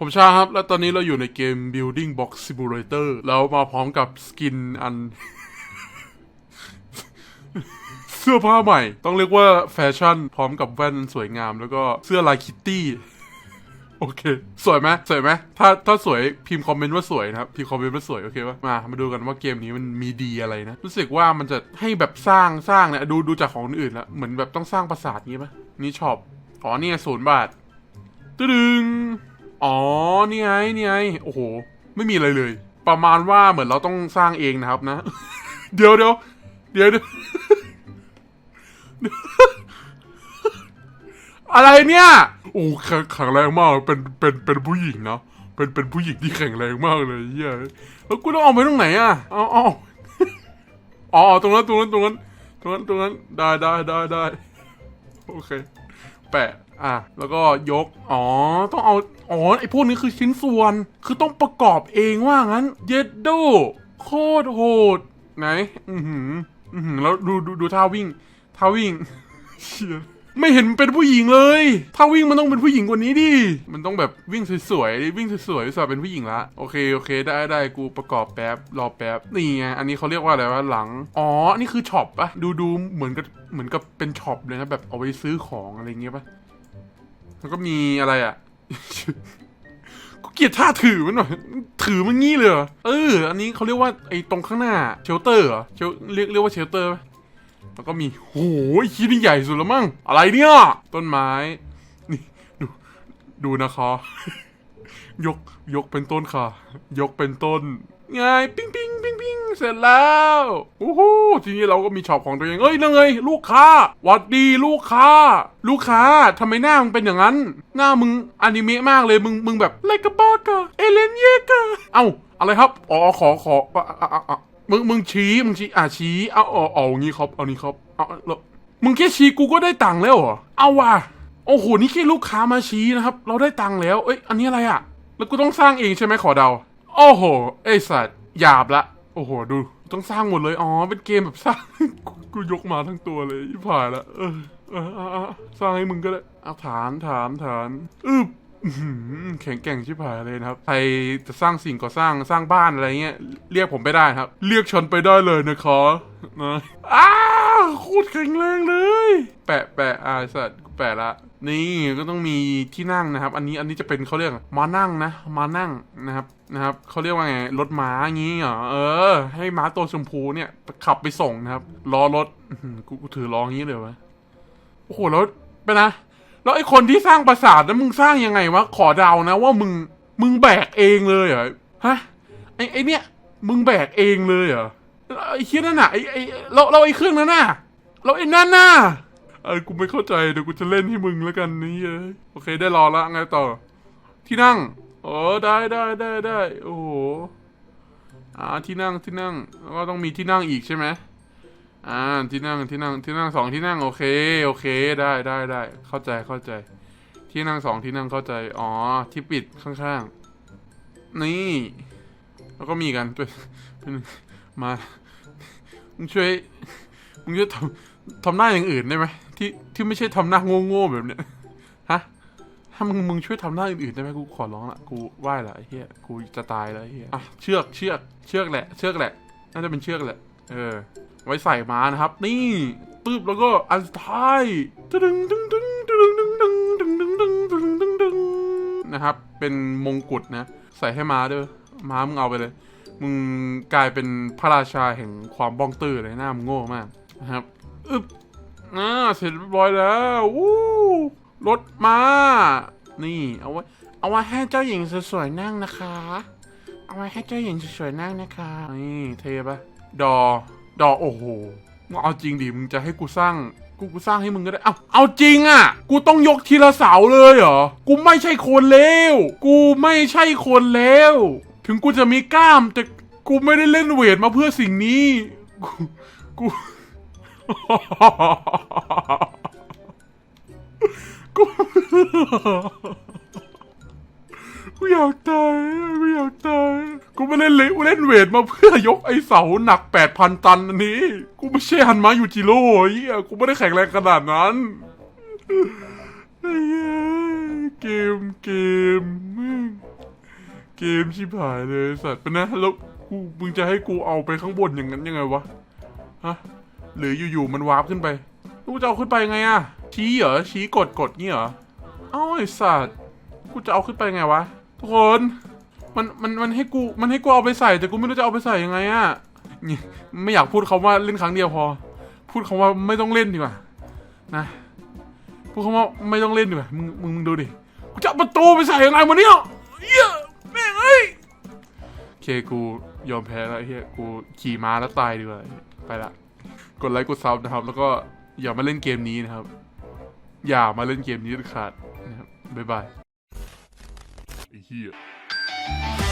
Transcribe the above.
ผมชาครับ และตอนนี้เราอยู่ในเกม Building Box Simulator แล้วมาพร้อมกับสกินอัน เสื้อผ้าใหม่ ต้องเรียกว่าแฟชั่น พร้อมกับแว่นสวยงามแล้วก็เสื้อลายคิตตี้ โอเค สวยไหมสวยไหมถ้าถ้าสวยพิมพ์คอมเมนต์ว่าสวยนะครับ พิมพ์คอมเมนต์ว่าสวย โอเคปะมา มาดูกันว่าเกมนี้มันมีดีอะไรนะ รู้สึกว่ามันจะให้แบบสร้างสร้างเนี่ยดูดูจากของอื่นแล้วเหมือนแบบต้องสร้างปราสาทงี้ปะนี่ช็อปอ๋อนี่ศูนย์บาทตึดึง อ๋อนี่ไงนี่ไงโอ้โห ไม่มีอะไรเลย ประมาณว่าเหมือนเราต้องสร้างเองนะครับนะ เดี๋ยวเดี๋ยวเดี๋ยวเดี๋ยวอะไรเนี่ย โอ้แข็งแข็งแรงมาก เป็น เป็น เป็นผู้หญิงเนาะเป็น เป็นผู้หญิงที่แข็งแรงมากเลยเฮียแล้วกูต้องเอาไปตรงไหนอะเอาเอาอ๋อตรงนั้น ตรงนั้น ตรงนั้น ตรงนั้น ตรงนั้น ได้ได้ได้ได้ โอเค แปะ อะ แล้วก็ยก อ๋อ ต้องเอา อ๋อ ไอพวกนี้คือชิ้นส่วน คือต้องประกอบเองว่างั้น เย็ดโดโคตรโหด ไหน อือหือ อือหือ แล้วดูดูดูท่าวิ่ง ท่าวิ่งเชี่ย ไม่เห็นเป็นผู้หญิงเลย ถ้าวิ่งมันต้องเป็นผู้หญิงกว่านี้ดิ มันต้องแบบวิ่งสวยๆดิวิ่งสวยๆสวยเป็นผู้หญิงละ โอเคโอเค ได้ได้กูประกอบแป๊บรอแป๊บนี่ไงอันนี้เขาเรียกว่าอะไรวะหลัง อ๋ออันนี้คือช็อปปะดูดูเหมือนกับเหมือนกับเป็นช็อปเลยนะแบบเอาไว้ซื้อของอะไรเงี้ยปะแล้วก็มีอะไรอะกูเกลียดท่าถือมันหน่อย ถือมันงี้เลยเออ อันนี้เขาเรียกว่าไอ้ตรงข้างหน้าเชลเตอร์เหรอเชลเรียกเรียกว่าเชลเตอร์ปะ แล้วก็มีโอ้ยคิดนี่ใหญ่สุดแล้วมั้งอะไรเนี่ยต้นไม้นี่ดูดูนะคะยกยกเป็นต้นค่ะ ยกเป็นต้นไงปิ้งปิ้งปิ้งปิ้งเสร็จแล้วโอ้โหทีนี้เราก็มีช็อปของตัวเองเอ้ยนั่งไงลูกค้าหวัดดีลูกค้า ลูกค้าทำไมหน้ามึงเป็นอย่างนั้น หน้ามึงอนิเมะมากเลยมึงมึงแบบไลกะบอกะเอเลนเยกะเอ้าอะไรครับ อ๋อขอขออะ มึงมึงชี้มึงชี้อะชี้เอาเอาเอาอย่างงี้ครับเอานี้ครับเอาแล้วมึงแค่ชี้กูก็ได้ตังค์แล้วเหรอเอาว่ะโอ้โหนี่แค่ลูกค้ามาชี้นะครับ เราได้ตังค์แล้ว เอ้ยอันนี้อะไรอะแล้วกูต้องสร้างเองใช่ไหมขอเดาโอ้โหไอสัตว์หยาบละโอ้โหดู ต้องสร้างหมดเลยอ๋อเป็นเกมแบบสร้างกูยกมาทั้งตัวเลยผ่านละเออสร้างให้มึงก็ได้เอาฐานฐานฐานอึบอื้อหือ แข็งแกร่งชิบหายเลยนะครับ ใครจะสร้างสิ่งก่อสร้างสร้างบ้านอะไรเงี้ยเรียกผมไปได้ครับ เรียกฉันไปได้เลยนะคะนะอ้าโคตรแข็งแรงเลย แปะแปะอาสัตว์แปะละนี่ก็ต้องมีที่นั่งนะครับ อันนี้อันนี้จะเป็นเขาเรียกมานั่งนะมานั่งนะครับนะครับเขาเรียกว่าไงรถม้างี้เหรอเออ ให้ม้าตัวชมพูเนี่ยขับไปส่งนะครับล้อรถอื้อหือกูกูถือล้องี้เลยวะโอ้โหแล้วไปนะ แล้วไอ้คนที่สร้างปราสาทนั้นมึงสร้างยังไงวะขอเดานะว่ามึงมึงแบกเองเลยเหรอฮะไอ้ไอ้เนี่ยมึงแบกเองเลยเหรอไอ้เคียนั่นน่ะไอ้ไอ้เราเราไอ้เครื่องนั้นน่ะเราไอ้นั่นน่ะเออกูไม่เข้าใจเดี๋ยวกูจะเล่นให้มึงแล้วกันนี่เอ้โอเคได้รอละไงต่อ ที่นั่งโอ้ได้ได้ได้ได้โอ้โหอ่าที่นั่งที่นั่งแล้วก็ต้องมีที่นั่งอีกใช่ไหม อ่าที่นั่งที่นั่งที่นั่งสองที่นั่งโอเคโอเคได้ได้ได้เข้าใจเข้าใจ ที่นั่งสองที่นั่งเข้าใจอ๋อที่ปิดข้างๆ นี่ แล้วก็มีกันเป็นมามึงช่วยมึงช่วยทำทำหน้าอย่างอื่นได้ไหมที่ที่ไม่ใช่ทำหน้าโง่ๆแบบเนี้ยฮะถ้ามึงมึงช่วยทำหน้าอื่นๆได้ไหมกูขอร้องละกูไหว้ละไอ้เหี้ยกูจะตายล้วไอ้เหี้ยอะเชือกเชือกเชือกแหละเชือกแหละน่าจะเป็นเชือกแหละ เออ ไว้ใส่มานะครับ นี่ปึ๊บแล้วก็อันสุดท้ายตึงตึงตึงตึงตึงตึงตึงตึงตึงตึงตึงตึงนะครับ เป็นมงกุฎนะ ใส่ให้ม้าด้วยม้ามึงเอาไปเลย มึงกลายเป็นพระราชาแห่งความบ้องตื้อเลยหน้ามึงโง่มากนะครับอึบอ่าเสร็จเรียบร้อยแล้ววู้รถมา นี่เอาไว้เอาไว้ให้เจ้าหญิงสวยๆนั่งนะคะ เอาไว้ให้เจ้าหญิงสวยๆนั่งนะคะ นี่เทปะ ดอ ดอ โอ้โห มึงเอาจริงดิ มึงจะให้กูสร้าง กูกูสร้างให้มึงก็ได้ เอาเอาจริงอะ กูต้องยกทีละเสาเลยเหรอ กูไม่ใช่คนเลว กูไม่ใช่คนเลว ถึงกูจะมีกล้าม แต่กูไม่ได้เล่นเวทมาเพื่อสิ่งนี้ กูกูกูกู เวทมาเพื่อยกไอเสาหนักแปดพันตันอันนี้ กูไม่ใช่ฮันมาอยู่จิโร่เฮียกูไม่ได้แข็งแรงขนาดนั้นไอ้เหี้ยเกมเกมแม่งเกมชิบหายเลยสัตว์เป็นนะแล้วกูมึงจะให้กูเอาไปข้างบนอย่างนั้นยังไงวะฮะหรืออยู่ๆมันวาร์ปขึ้นไปกูจะเอาขึ้นไปไงอะชี้เหรอชี้กดกดงี้เหรอเอ้าไอสัตว์กูจะเอาขึ้นไปไงวะทุกคน มันมันมันให้กูมันให้กูเอาไปใส่ แต่กูไม่รู้จะเอาไปใส่ยังไงอะนี่ไม่อยากพูดคำว่าเล่นครั้งเดียวพอ พูดคำว่าไม่ต้องเล่นดีกว่านะพูดคำว่าไม่ต้องเล่นดีกว่ามึงมึงดูดิกูจะประตูไปใส่ยังไงวะเนี่ยเฮียแม่งเอ้ยโอเคกูยอมแพ้แล้วเฮียกูขี่ม้าแล้วตายดีกว่าไปละกดไลค์กดซับนะครับ แล้วก็อย่ามาเล่นเกมนี้นะครับ อย่ามาเล่นเกมนี้เด็ดขาดนะครับบ๊ายบายไอ้เฮีย Bye.